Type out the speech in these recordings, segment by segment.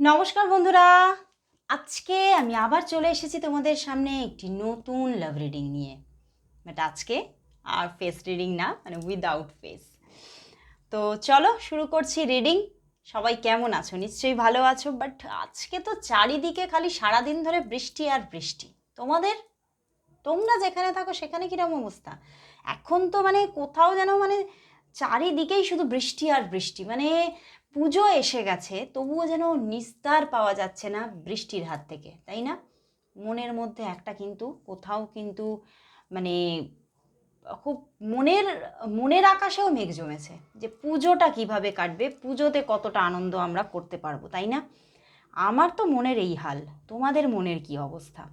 নমস্কার বন্ধুরা। আজকে আমি আবার চলে এসেছি তোমাদের সামনে একটি নতুন লাভ রিডিং নিয়ে। বাট আজকে আর ফেস রিডিং না মানে উইদাউট ফেস তো চলো শুরু করছি রিডিং সবাই কেমন আছো? নিশ্চয়ই ভালো আছো বাট আজকে তো চারিদিকে খালি সারাদিন ধরে বৃষ্টি আর বৃষ্টি। তোমাদের? তোমরা যেখানে থাকো সেখানে কীরকম অবস্থা? এখন তো মানে কোথাও যেন মানে চারিদিকেই শুধু বৃষ্টি আর বৃষ্টি। মানে পুজো এসে গেছে, তবুও যেন নিস্তার পাওয়া যাচ্ছে না বৃষ্টির হাত থেকে, তাই না? মনের মধ্যে একটা কিন্তু, কোথাও কিন্তু মানে খুব মনের মনের আকাশেও মেঘ জমেছে যে পুজোটা কীভাবে কাটবে, পুজোতে কতটা আনন্দ আমরা করতে পারব, তাই না? আমার তো মনের এই হাল, তোমাদের মনের কি অবস্থা?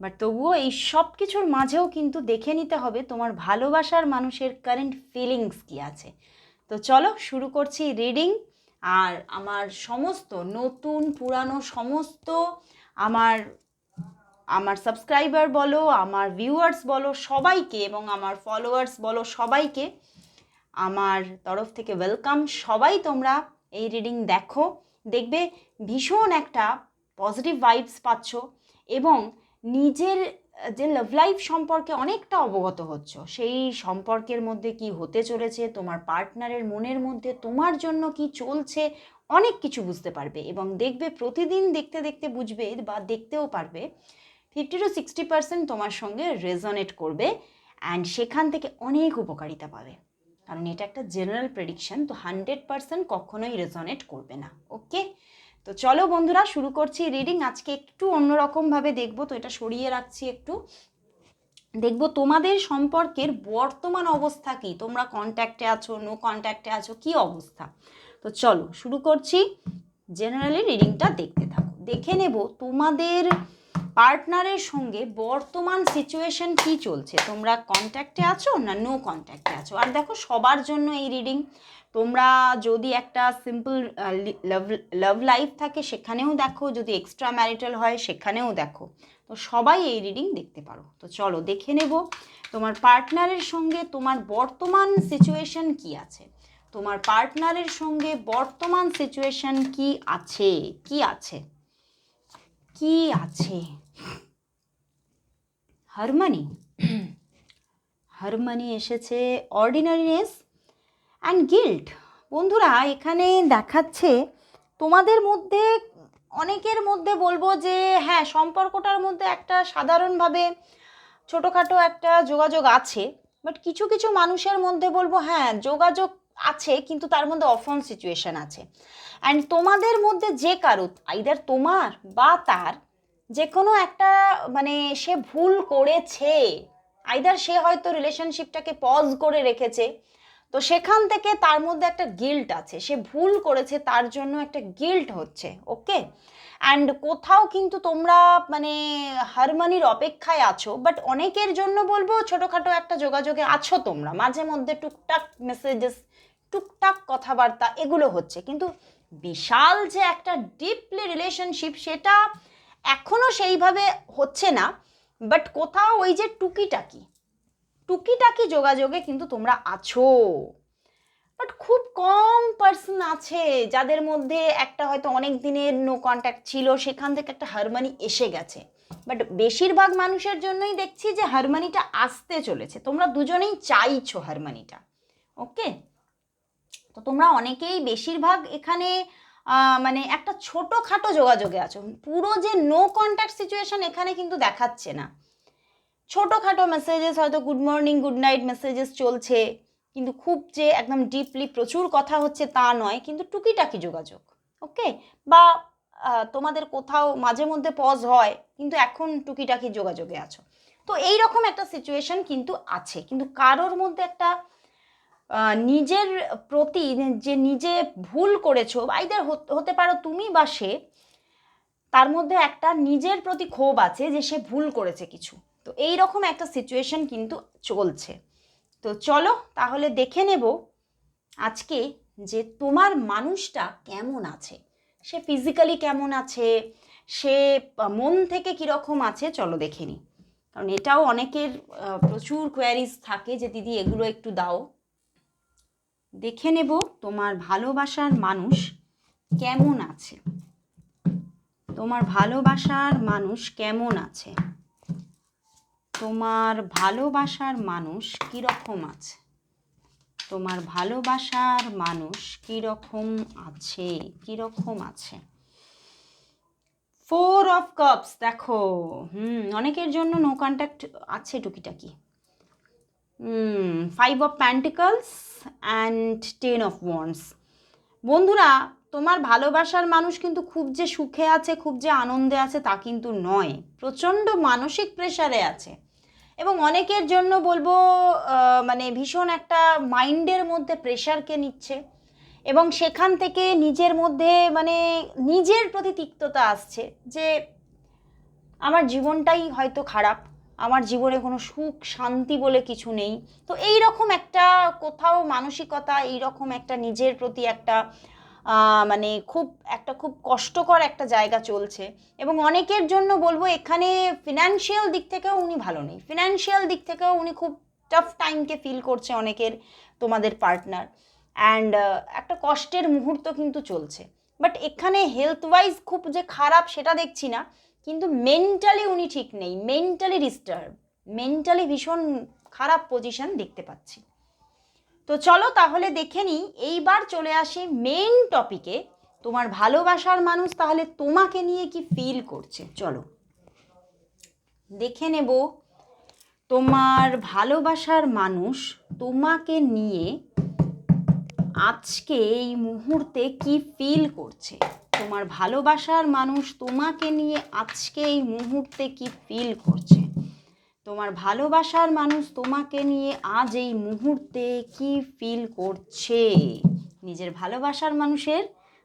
বাট তবুও এই সব কিছুর মাঝেও কিন্তু দেখে নিতে হবে তোমার ভালোবাসার মানুষের কারেন্ট ফিলিংস কি আছে। তো চলো শুরু করছি রিডিং আর আমার সমস্ত, নতুন, পুরানো সমস্ত আমার আমার সাবস্ক্রাইবার বলো, আমার ভিউয়ার্স বলো, সবাইকে এবং আমার ফলোয়ার্স বলো, সবাইকে আমার তরফ থেকে ওয়েলকাম সবাই তোমরা এই রিডিং দেখো, দেখবে ভীষণ একটা পজিটিভ ভাইবস পাচ্ছ এবং নিজের যে লাভ লাইফ সম্পর্কে অনেকটা অবগত হচ্ছ। সেই সম্পর্কের মধ্যে কি হতে চলেছে, তোমার পার্টনারের মনের মধ্যে তোমার জন্য কি চলছে, অনেক কিছু বুঝতে পারবে এবং দেখবে প্রতিদিন দেখতে দেখতে বুঝবে বা দেখতেও পারবে। ফিফটি টু সিক্সটি পার্সেন্ট তোমার সঙ্গে রেজনেট করবে অ্যান্ড সেখান থেকে অনেক উপকারিতা পাবে। কারণ এটা একটা জেনারেল প্রেডিকশন তো হান্ড্রেড পার্সেন্ট কখনোই রেজনেট করবে না ওকে তো চলো বন্ধুরা, শুরু করছি রিডিং আজকে একটু অন্যরকমভাবে দেখব, তো এটা সরিয়ে রাখছি একটু। দেখব তোমাদের সম্পর্কের বর্তমান অবস্থা কি? তোমরা কন্ট্যাক্টে আছো নো কন্ট্যাক্টে আছো, কি অবস্থা? তো চলো, শুরু করছি। জেনারেলি রিডিংটা দেখতে থাকো। দেখে নেব তোমাদের পার্টনারের সঙ্গে বর্তমান সিচুয়েশন কি চলছে? তোমরা কন্ট্যাক্টে আছো না নো কন্ট্যাক্টে আছো? আর দেখো সবার জন্য এই রিডিং তোমরা যদি একটা সিম্পল লাভ লাভ লাইফ থাকে, সেখানেও দেখো। যদি এক্সট্রা ম্যারিটাল হয়, সেখানেও দেখো। তো সবাই এই রিডিং দেখতে পারো। তো চলো, দেখে নেব। তোমার পার্টনারের সঙ্গে তোমার বর্তমান সিচুয়েশন কি আছে? তোমার পার্টনারের সঙ্গে বর্তমান সিচুয়েশন কি আছে? কি আছে? কি আছে? হারমানি। হারমানি এসেছে। অর্ডিনারিনেস অ্যান্ড গিল্ট বন্ধুরা, এখানে দেখাচ্ছে তোমাদের মধ্যে, অনেকের মধ্যে বলব যে হ্যাঁ সম্পর্কটার মধ্যে একটা সাধারণভাবে ছোটোখাটো একটা যোগাযোগ আছে বাট কিছু কিছু মানুষের মধ্যে বলব হ্যাঁ যোগাযোগ আছে, কিন্তু তার মধ্যে অফন সিচুয়েশন আছে। অ্যান্ড তোমাদের মধ্যে যে কারও আইদার তোমার বা তার, যে কোনো একটা মানে সে ভুল করেছে আইদার সে হয়তো রিলেশনশিপটাকে পজ করে রেখেছে তো সেখান থেকে তার মধ্যে একটা গিল্ট আছে। সে ভুল করেছে, তার জন্য একটা গিল্ট হচ্ছে ওকে অ্যান্ড কোথাও কিন্তু তোমরা মানে হারমানির অপেক্ষায় আছো বাট অনেকের জন্য বলব ছোটোখাটো একটা যোগাযোগে আছো তোমরা। মাঝে মধ্যে টুকটাক মেসেজেস টুকটাক কথাবার্তা, এগুলো হচ্ছে। কিন্তু বিশাল যে একটা ডিপলি রিলেশনশিপ সেটা এখনও সেইভাবে হচ্ছে না বাট কোথাও ওই যে টুকিটাকি টুকিটাকি যোগাযোগে কিন্তু তোমরা আছো। বাট খুব কম পার্সন আছে যাদের মধ্যে একটা হয়তো অনেক দিনের নো কন্ট্যাক্ট ছিল, সেখান থেকে একটা হারমানি এসে গেছে। বাট বেশিরভাগ মানুষের জন্যই দেখছি যে হারমানিটা আসতে চলেছে। তোমরা দুজনেই চাইছো হারমানিটা ওকে তো তোমরা অনেকেই বেশিরভাগ এখানে মানে একটা ছোটোখাটো যোগাযোগে আছো। পুরো যে নো কন্ট্যাক্ট সিচুয়েশন এখানে কিন্তু দেখাচ্ছে না। ছোটোখাটো মেসেজেস হয়তো good morning good night messages চলছে, কিন্তু খুব যে একদম ডিপলি প্রচুর কথা হচ্ছে তা নয়, কিন্তু টুকিটাকি যোগাযোগ ওকে বা তোমাদের কোথাও মাঝে মধ্যে পজ হয়, কিন্তু এখন টুকিটাকি যোগাযোগে আছো। তো এই রকম একটা সিচুয়েশন কিন্তু আছে, কিন্তু কারোর মধ্যে একটা নিজের প্রতি যে নিজে ভুল করেছ আইদার হতে পারো তুমি বা সে, তার মধ্যে একটা নিজের প্রতি ক্ষোভ আছে যে সে ভুল করেছে কিছু। তো এই রকম একটা সিচুয়েশন কিন্তু চলছে। তো চলো তাহলে দেখে নেব আজকে যে তোমার মানুষটা কেমন আছে। সে ফিজিক্যালি কেমন আছে? সে মন থেকে কীরকম আছে? চলো দেখে নিই কারণ এটাও অনেকের প্রচুর কোয়ারিজ থাকে যে, দিদি, এগুলো একটু দাও। দেখে নেব তোমার ভালোবাসার মানুষ কেমন আছে। তোমার ভালোবাসার মানুষ কেমন আছে? তোমার ভালোবাসার মানুষ কীরকম আছে? তোমার ভালোবাসার মানুষ কীরকম আছে? কীরকম আছে? ফোর অফ কাপস দেখো। হুম, অনেকের জন্য নো কন্ট্যাক্ট আছে টুকিটাকি। Five of pentacles and ten of wands বন্ধুরা, তোমার ভালোবাসার মানুষ কিন্তু খুব যে সুখে আছে, খুব যে আনন্দে আছে তা কিন্তু নয়। প্রচণ্ড মানসিক প্রেশারে আছে। এবং অনেকের জন্য বলব মানে ভীষণ একটা মাইন্ডের মধ্যে প্রেশারকে নিচ্ছে এবং সেখান থেকে নিজের মধ্যে মানে নিজের প্রতি তিক্ততা আসছে যে আমার জীবনটাই হয়তো খারাপ, আমার জীবনে কোনো সুখ শান্তি বলে কিছু নেই। তো এই রকম একটা কোথাও মানসিকতা এই রকম একটা নিজের প্রতি একটা মানে খুব, একটা খুব কষ্টকর একটা জায়গা চলছে। এবং অনেকের জন্য বলব এখানে ফিনান্সিয়াল দিক থেকেও উনি ভালো নেই। ফিনান্সিয়াল দিক থেকেও উনি খুব টাফ টাইমকে ফিল করছে অনেকের, তোমাদের পার্টনার অ্যান্ড একটা কষ্টের মুহূর্ত কিন্তু চলছে। বাট এখানে হেলথ ওয়াইজ খুব যে খারাপ সেটা দেখছি না। কিন্তু মেন্টালি উনি ঠিক নেই। মেন্টালি ডিস্টার্ব মেন্টালি ভীষণ খারাপ পজিশন দেখতে পাচ্ছি। তো চলো তাহলে দেখে নিই, এইবার চলে আসি মেন টপিকে তোমার ভালোবাসার মানুষ তাহলে তোমাকে নিয়ে কি ফিল করছে? চলো। দেখে নেব, তোমার ভালোবাসার মানুষ তোমাকে নিয়ে আজকে এই মুহূর্তে কি ফিল করছে? তোমার ভালোবাসার মানুষ তোমাকে নিয়ে আজকে এই মুহূর্তে কি ফিল করছে? তোমার ভালোবাসার মানুষ তোমাকে নিয়ে আজ এই মুহূর্তে কি ফিল করছে? নিজের ভালোবাসার মানুষের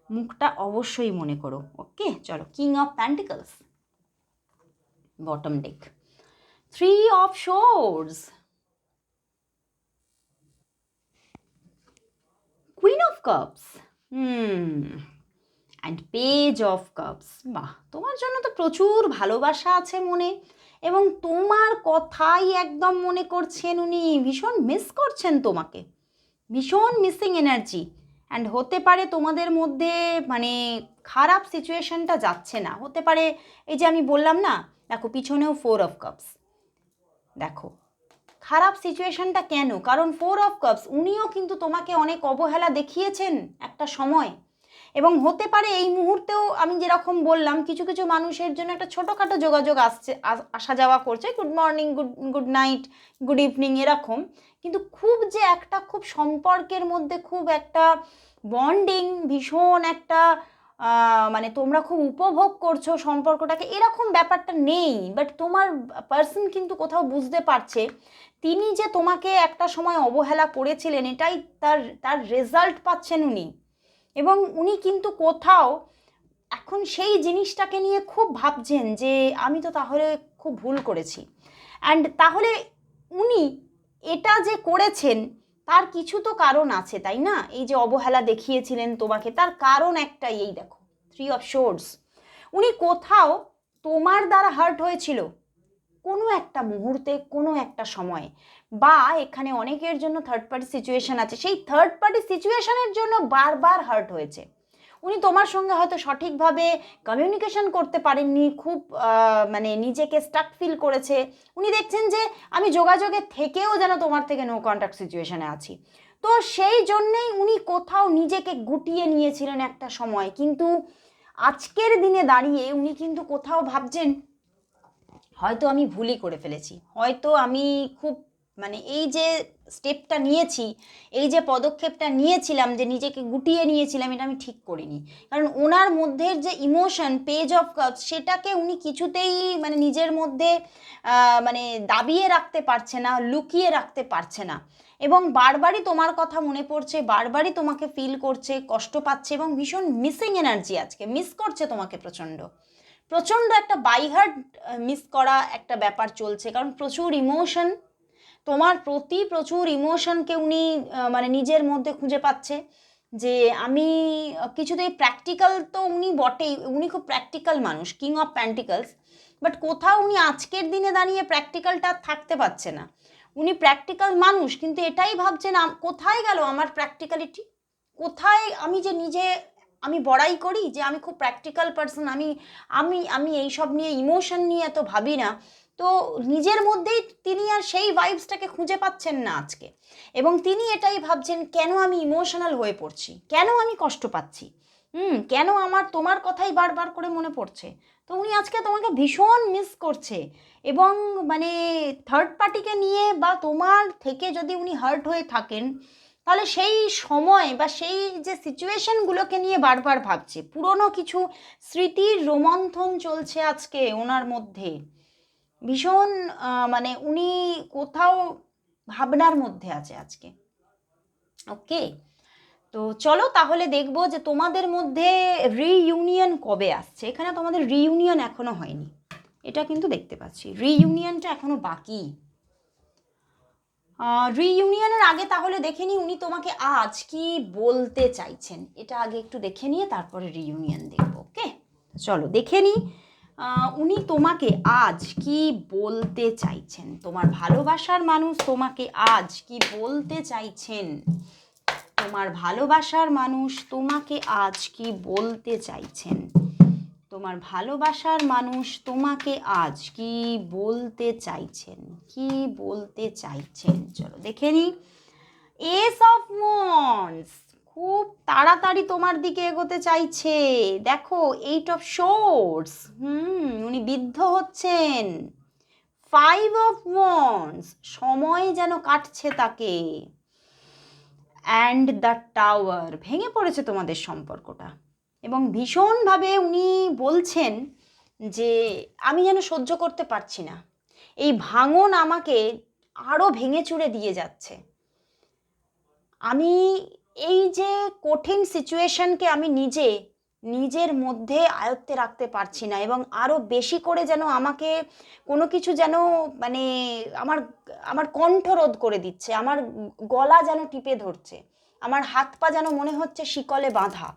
মুখটা অবশ্যই মনে করো ওকে চলো king of pentacles bottom deck three of swords queen of cups hmm and page of cups বাহ, তোমার জন্য তো প্রচুর ভালোবাসা আছে মনে। এবং তোমার কথাই একদম মনে করছেন উনি। ভীষণ মিস করছেন তোমাকে। ভীষণ মিসিং এনার্জি অ্যান্ড হতে পারে তোমাদের মধ্যে মানে খারাপ সিচুয়েশনটা যাচ্ছে না। হতে পারে এই যে আমি বললাম না, দেখো পিছনেও ফোর অফ কাপস দেখো, খারাপ সিচুয়েশনটা কেন? কারণ ফোর অফ কাপস উনিও কিন্তু তোমাকে অনেক অবহেলা দেখিয়েছেন একটা সময়। এবং হতে পারে এই মুহূর্তেও আমি যেরকম বললাম, কিছু কিছু মানুষের জন্য একটা ছোটোখাটো যোগাযোগ আসছে, আসা যাওয়া করছে। Good morning good good night good evening এরকম। কিন্তু খুব যে একটা, খুব সম্পর্কের মধ্যে খুব একটা বন্ডিং ভীষণ একটা মানে তোমরা খুব উপভোগ করছ সম্পর্কটাকে, এরকম ব্যাপারটা নেই। বাট তোমার পার্সন কিন্তু কোথাও বুঝতে পারছে, তিনি যে তোমাকে একটা সময় অবহেলা করেছিলেন, এটাই তার তার রেজাল্ট পাচ্ছেন উনি। এবং উনি কিন্তু কোথাও এখন সেই জিনিসটাকে নিয়ে খুব ভাবছেন যে আমি তো তাহলে খুব ভুল করেছি। অ্যান্ড তাহলে উনি এটা যে করেছেন, তার কিছু তো কারণ আছে, তাই না? এই যে অবহেলা দেখিয়েছিলেন তোমাকে, তার কারণ একটাই এই দেখো থ্রি অফ শোর্স উনি কোথাও তোমার দ্বারা হার্ট হয়েছিল, কোনো একটা মুহূর্তে, কোনো একটা সময়ে। বা এখানে অনেকের জন্য থার্ড পার্টি সিচুয়েশন আছে। সেই থার্ড পার্টি সিচুয়েশনের জন্য বারবার হার্ট হয়েছে। উনি তোমার সঙ্গে হয়তো সঠিকভাবে কমিউনিকেশন করতে পারেননি, খুব মানে নিজেকে স্টাক ফিল করেছে। উনি দেখছেন যে আমি যোগাযোগে থেকেও যেন তোমার থেকে নো কন্ট্যাক্ট সিচুয়েশনে আছি। তো সেই জন্যেই উনি কোথাও নিজেকে গুটিয়ে নিয়েছিলেন একটা সময়। কিন্তু আজকের দিনে দাঁড়িয়ে উনি কিন্তু কোথাও ভাবছেন, হয়তো আমি ভুলই করে ফেলেছি। হয়তো আমি খুব মানে এই যে স্টেপটা নিয়েছি, এই যে পদক্ষেপটা নিয়েছিলাম, যে নিজেকে গুটিয়ে নিয়েছিলাম, এটা আমি ঠিক করিনি। কারণ ওনার মধ্যে যে ইমোশন পেজ অফ কাপস সেটাকে উনি কিছুতেই মানে নিজের মধ্যে মানে দাবিয়ে রাখতে পারছে না, লুকিয়ে রাখতে পারছে না। এবং বারবারই তোমার কথা মনে পড়ছে, বারবারই তোমাকে ফিল করছে, কষ্ট পাচ্ছে এবং ভীষণ মিসিং এনার্জি আজকে মিস করছে তোমাকে প্রচণ্ড। প্রচণ্ড একটা বাইহার্ট মিস করা একটা ব্যাপার চলছে, কারণ প্রচুর ইমোশন তোমার প্রতি প্রচুর ইমোশনকে উনি মানে নিজের মধ্যে খুঁজে পাচ্ছে যে আমি কিছুতেই প্র্যাকটিক্যাল তো উনি বটেই, উনি খুব প্র্যাকটিক্যাল মানুষ কিং অফ প্যান্টিক্যালস বাট কোথাও উনি আজকের দিনে দাঁড়িয়ে প্র্যাকটিক্যালটা থাকতে পারছে না। উনি প্র্যাকটিক্যাল মানুষ, কিন্তু এটাই ভাবছেন কোথায় গেল আমার প্র্যাকটিক্যালিটি কোথায় আমি যে নিজে, আমি বড়াই করি যে আমি খুব প্র্যাকটিক্যাল পার্সন আমি আমি আমি এইসব নিয়ে ইমোশন নিয়ে এত ভাবি না। তো নিজের মধ্যেই তিনি আর সেই ভাইবসটাকে খুঁজে পাচ্ছেন না আজকে। এবং তিনি এটাই ভাবছেন, কেন আমি ইমোশনাল হয়ে পড়ছি? কেন আমি কষ্ট পাচ্ছি? হুম, কেন আমার তোমার কথাই বারবার করে মনে পড়ছে? তো উনি আজকে তোমাকে ভীষণ মিস করছে। এবং মানে থার্ড পার্টিকে নিয়ে বা তোমার থেকে যদি উনি হার্ট হয়ে থাকেন, তাহলে সেই সময় বা সেই যে সিচুয়েশনগুলোকে নিয়ে বারবার ভাবছে। পুরনো কিছু স্মৃতির রোমন্থন চলছে আজকে ওনার মধ্যে। ভীষণ মানে উনি কোথাও ভাবনার মধ্যে আছে আজকে। ওকে? তো চলো তাহলে দেখব যে তোমাদের মধ্যে রিইউনিয়ন কবে আসছে। এখানে তোমাদের রিইউনিয়ন এখনও হয়নি। এটা কিন্তু দেখতে পাচ্ছি। রিইউনিয়নটা এখনও বাকি। রিইউনিয়নের আগে তাহলে দেখে নি উনি তোমাকে আজ কি বলতে চাইছেন। এটা আগে একটু দেখে নিয়ে তারপরে রিইউনিয়ন দেখব, ওকে? চলো দেখে নি উনি তোমাকে আজ কি বলতে চাইছেন? তোমার ভালোবাসার মানুষ তোমাকে আজ কি বলতে চাইছেন? তোমার ভালোবাসার মানুষ তোমাকে আজ কি বলতে চাইছেন? তোমার ভালোবাসার মানুষ তোমাকে আজ কি বলতে চাইছেন? কি বলতে চাইছেন? চলো দেখে নি এস অফ ওয়ান্স খুব তাড়াতাড়ি তোমার দিকে এগোতে চাইছে। দেখো এইট অফ শোর্টস হুম, উনি বিদ্ধ হচ্ছেন। ফাইভ অফ ওয়ান্স সময় যেন কাটছে তাকে। অ্যান্ড দ্য টাওয়ার ভেঙে পড়েছে তোমাদের সম্পর্কটা। এবং ভীষণভাবে উনি বলছেন যে, আমি যেন সহ্য করতে পারছি না। এই ভাঙন আমাকে আরও ভেঙে চুড়ে দিয়ে যাচ্ছে। আমি এই যে কঠিন সিচুয়েশনকে আমি নিজে, নিজের মধ্যে আয়ত্তে রাখতে পারছি না এবং আরও বেশি করে যেন আমাকে কোনো কিছু যেন মানে আমার আমার কণ্ঠরোধ করে দিচ্ছে, আমার গলা যেন টিপে ধরছে, আমার হাত পা যেন মনে হচ্ছে শিকলে বাঁধা।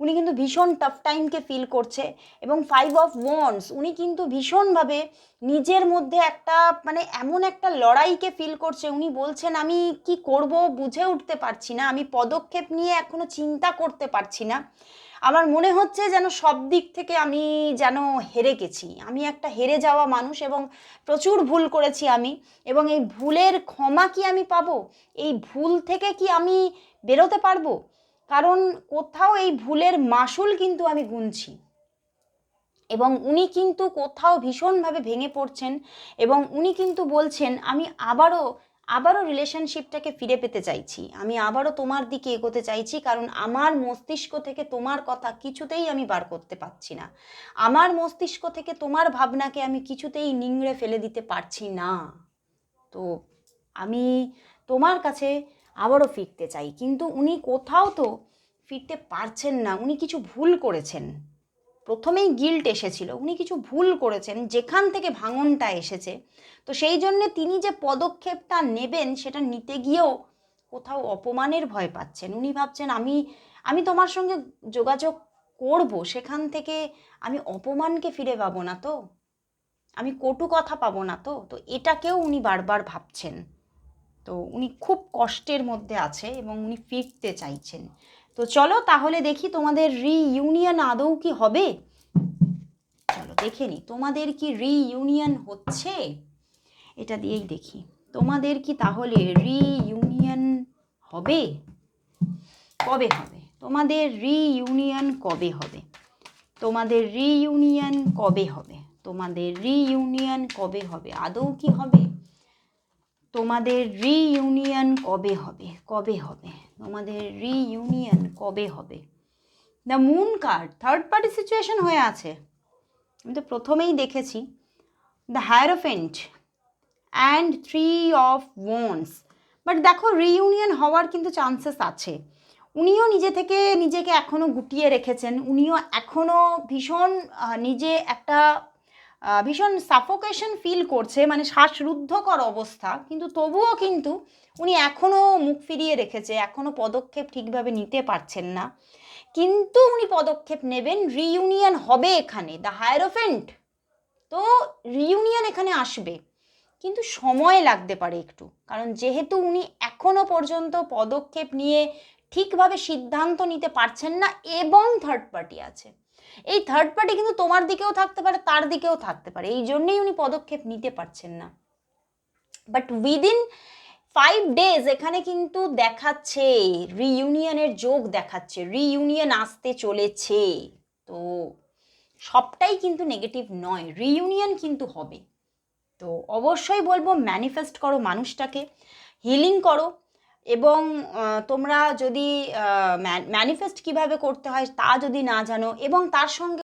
উনি কিন্তু ভীষণ টাফ টাইমকে ফিল করছে এবং ফাইভ অফ ওয়ান্স উনি কিন্তু ভীষণভাবে নিজের মধ্যে একটা মানে এমন একটা লড়াইকে ফিল করছে। উনি বলছেন, আমি কি করব বুঝে উঠতে পারছি না, আমি পদক্ষেপ নিয়ে এখনও চিন্তা করতে পারছি না। আমার মনে হচ্ছে যেন সব দিক থেকে আমি যেন হেরে গেছি। আমি একটা হেরে যাওয়া মানুষ এবং প্রচুর ভুল করেছি আমি। এবং এই ভুলের ক্ষমা কি আমি পাবো? এই ভুল থেকে কি আমি বেরোতে পারব? কারণ কোথাও এই ভুলের মাসুল কিন্তু আমি গুনছি। এবং উনি কিন্তু কোথাও ভীষণভাবে ভেঙে পড়ছেন এবং উনি কিন্তু বলছেন, আমি আবারও আবারও রিলেশনশিপটাকে ফিরে পেতে চাইছি। আমি আবারও তোমার দিকে এগোতে চাইছি, কারণ আমার মস্তিষ্ক থেকে তোমার কথা কিছুতেই আমি বার করতে পারছি না। আমার মস্তিষ্ক থেকে তোমার ভাবনাকে আমি কিছুতেই নিংড়ে ফেলে দিতে পারছি না। তো আমি তোমার কাছে আবারও ফিরতে চাই। কিন্তু উনি কোথাও তো ফিরতে পারছেন না। উনি কিছু ভুল করেছেন। প্রথমেই গিল্ট এসেছিল। উনি কিছু ভুল করেছেন। যেখান থেকে ভাঙনটা এসেছে। তো সেই জন্যে তিনি যে পদক্ষেপটা নেবেন, সেটা নিতে গিয়েও কোথাও অপমানের ভয় পাচ্ছেন। উনি ভাবছেন, আমি আমি তোমার সঙ্গে যোগাযোগ করব। সেখান থেকে আমি অপমানকে ফিরে পাবো না তো। আমি কটু কথা পাবো না তো। তো এটাকেও উনি বারবার ভাবছেন। তো উনি খুব কষ্টের মধ্যে আছে এবং উনি ফিরতে চাইছেন। তো চলো তাহলে দেখি তোমাদের রিইউনিয়ন আদৌ কি হবে? চলো দেখে নি, তোমাদের কি রিইউনিয়ন হচ্ছে? এটা দিয়েই দেখি। তোমাদের কি তাহলে রিইউনিয়ন হবে? কবে হবে? তোমাদের রিইউনিয়ন কবে হবে? তোমাদের রিইউনিয়ন কবে হবে? তোমাদের রিইউনিয়ন কবে হবে? আদৌ কি হবে? তোমাদের রিইউনিয়ন কবে হবে? কবে হবে? তোমাদের রিইউনিয়ন কবে হবে? The moon card third party situation হয়ে আছে। আমি তো প্রথমেই দেখেছি। The hierophant and three of wands but দেখো রিইউনিয়ন হওয়ার কিন্তু চান্সেস আছে। উনিও নিজে থেকে নিজেকে এখনও গুটিয়ে রেখেছেন। উনিও এখনও ভীষণ নিজে একটা ভীষণ সাফোকেশন ফিল করছে মানে শ্বাসরুদ্ধকর অবস্থা। কিন্তু তবুও কিন্তু উনি এখনও মুখ ফিরিয়ে রেখেছে এখনও পদক্ষেপ ঠিকভাবে নিতে পারছেন না। কিন্তু উনি পদক্ষেপ নেবেন রিইউনিয়ন হবে এখানে দ্য হায়ারোফেন্ট তো রিইউনিয়ন এখানে আসবে, কিন্তু সময় লাগতে পারে একটু। কারণ যেহেতু উনি এখনও পর্যন্ত পদক্ষেপ নিয়ে ঠিকভাবে সিদ্ধান্ত নিতে পারছেন না, এবং থার্ড পার্টি আছে। এই থার্ড পার্টি কিন্তু তোমার দিকেও থাকতে পারে, তার দিকেও থাকতে পারে। এই জন্যই উনি পদক্ষেপ নিতে পারছেন না। বাট উইদিন ফাইভ ডেজ এখানে কিন্তু দেখাচ্ছে রিইউনিয়নের যোগ দেখাচ্ছে রিইউনিয়ন আসতে চলেছে। তো সবটাই কিন্তু নেগেটিভ নয় রিইউনিয়ন কিন্তু হবে। তো অবশ্যই বলব ম্যানিফেস্ট করো মানুষটাকে হিলিং করো। এবং তোমরা যদি ম্যানিফেস্ট কীভাবে করতে হয় তা যদি না জানো এবং তার সঙ্গে